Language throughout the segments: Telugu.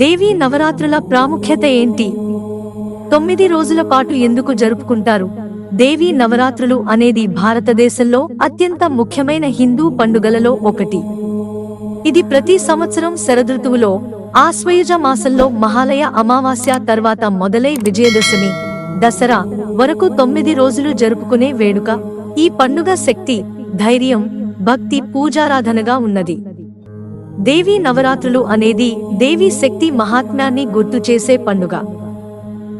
దేవీ నవరాత్రుల ప్రాముఖ్యత ఏంటి? తొమ్మిది రోజుల పాటు ఎందుకు జరుపుకుంటారు? దేవీ నవరాత్రులు అనేది భారతదేశంలో అత్యంత ముఖ్యమైన హిందూ పండుగలలో ఒకటి. ఇది ప్రతి సంవత్సరం శరదృతువులో ఆశ్వయుజ మాసంలో మహాలయ అమావాస్య తర్వాత మొదలై విజయదశమి దసరా వరకు తొమ్మిది రోజులు జరుపుకునే వేడుక. ఈ పండుగ శక్తి ధైర్యం భక్తి పూజారాధనగా ఉన్నది. దేవీ నవరాత్రులు అనేది దేవీ శక్తి మహాత్మ్యాన్ని గుర్తు చేసే పండుగ.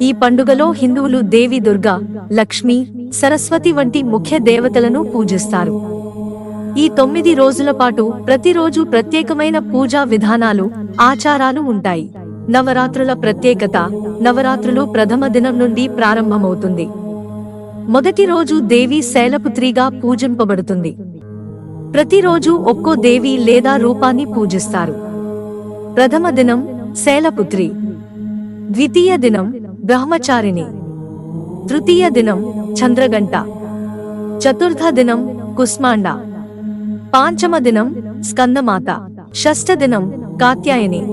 ఈ పండుగలో హిందువులు దేవి దుర్గా లక్ష్మి సరస్వతి వంటి ముఖ్య దేవతలను పూజిస్తారు. ఈ తొమ్మిది రోజుల పాటు ప్రతిరోజు ప్రత్యేకమైన పూజా విధానాలు ఆచారాలు ఉంటాయి. నవరాత్రుల ప్రత్యేకత నవరాత్రులు ప్రథమ దినం నుండి ప్రారంభమవుతుంది. మొదటి రోజు దేవి శైలపుత్రిగా పూజింపబడుతుంది. ప్రతిరోజు ఒక్కో దేవి లేదా రూపాన్ని పూజిస్తారు. ప్రథమ దినం శైలపుత్రి. ద్వితీయ దినం బ్రహ్మచారిణి. తృతీయ దినం చంద్రగంట. చతుర్థ దినం కుస్మాండ పాంచమ దినం స్కందమాత. షష్ఠ దినం కాత్యాయని.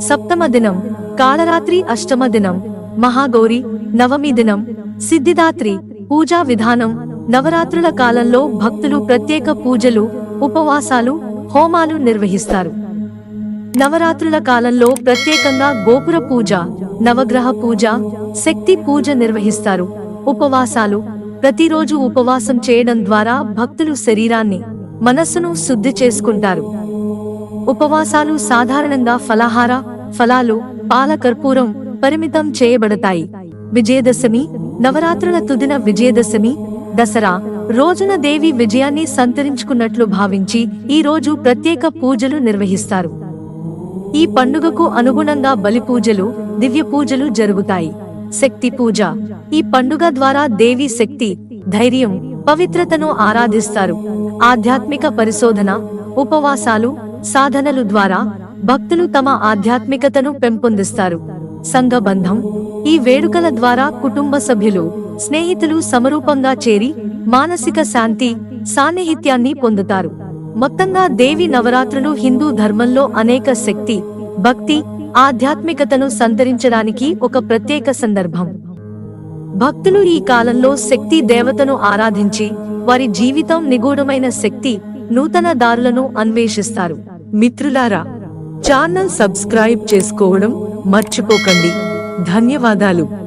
సప్తమ దినం కాళరాత్రి అష్టమ దినం మహాగౌరి నవమి దినం సిద్ధిదాత్రి పూజా విధానం నవరాత్రుల కాలంలో భక్తులు ప్రత్యేక పూజలు ఉపవాసాలు హోమాలు నిర్వహిస్తారు. నవరాత్రుల కాలంలో ప్రత్యేకంగా గోపుర పూజ నవగ్రహ పూజ శక్తి పూజ నిర్వహిస్తారు. ఉపవాసాలు ప్రతిరోజు ఉపవాసం చేయడం ద్వారా భక్తులు శరీరాన్ని మనస్సును శుద్ధి చేసుకుంటారు. ఉపవాసాలు సాధారణంగా ఫలాహార ఫలాలు పాల కర్పూరం పరిమితం చేయబడతాయి. విజయదశమి నవరాత్రుల తుదిన విజయదశమి దసరా రోజున దేవి విజయాన్ని సంతరించుకున్నట్లు భావించి ఈ రోజు ప్రత్యేక పూజలు నిర్వహిస్తారు. ఈ పండుగకు అనుగుణంగా బలి పూజలు దివ్య పూజలు జరుగుతాయి. శక్తి పూజ. ఈ పండుగ ద్వారా దేవి శక్తి ధైర్యం పవిత్రతను ఆరాధిస్తారు. ఆధ్యాత్మిక పరిశోధన ఉపవాసాలు సాధనలు ద్వారా భక్తులు తమ ఆధ్యాత్మికతను పెంపొందిస్తారు. సంఘబంధం ఈ వేడుకల ద్వారా కుటుంబ సభ్యులు స్నేహితులు సమరూపంగా చేరి మానసిక శాంతి సాన్నిహిత్యాన్ని పొందుతారు. మొత్తంగా దేవి నవరాత్రులు హిందూ ధర్మంలో అనేక శక్తి భక్తి ఆధ్యాత్మికతను సంతరించడానికి ఒక ప్రత్యేక సందర్భం. భక్తులు ఈ కాలంలో శక్తి దేవతను ఆరాధించి వారి జీవితం నిగూఢమైన శక్తి నూతన దారులను అన్వేషిస్తారు. మిత్రులారా ఛానల్ సబ్స్క్రైబ్ చేసుకోవడం మర్చిపోకండి. ధన్యవాదాలు.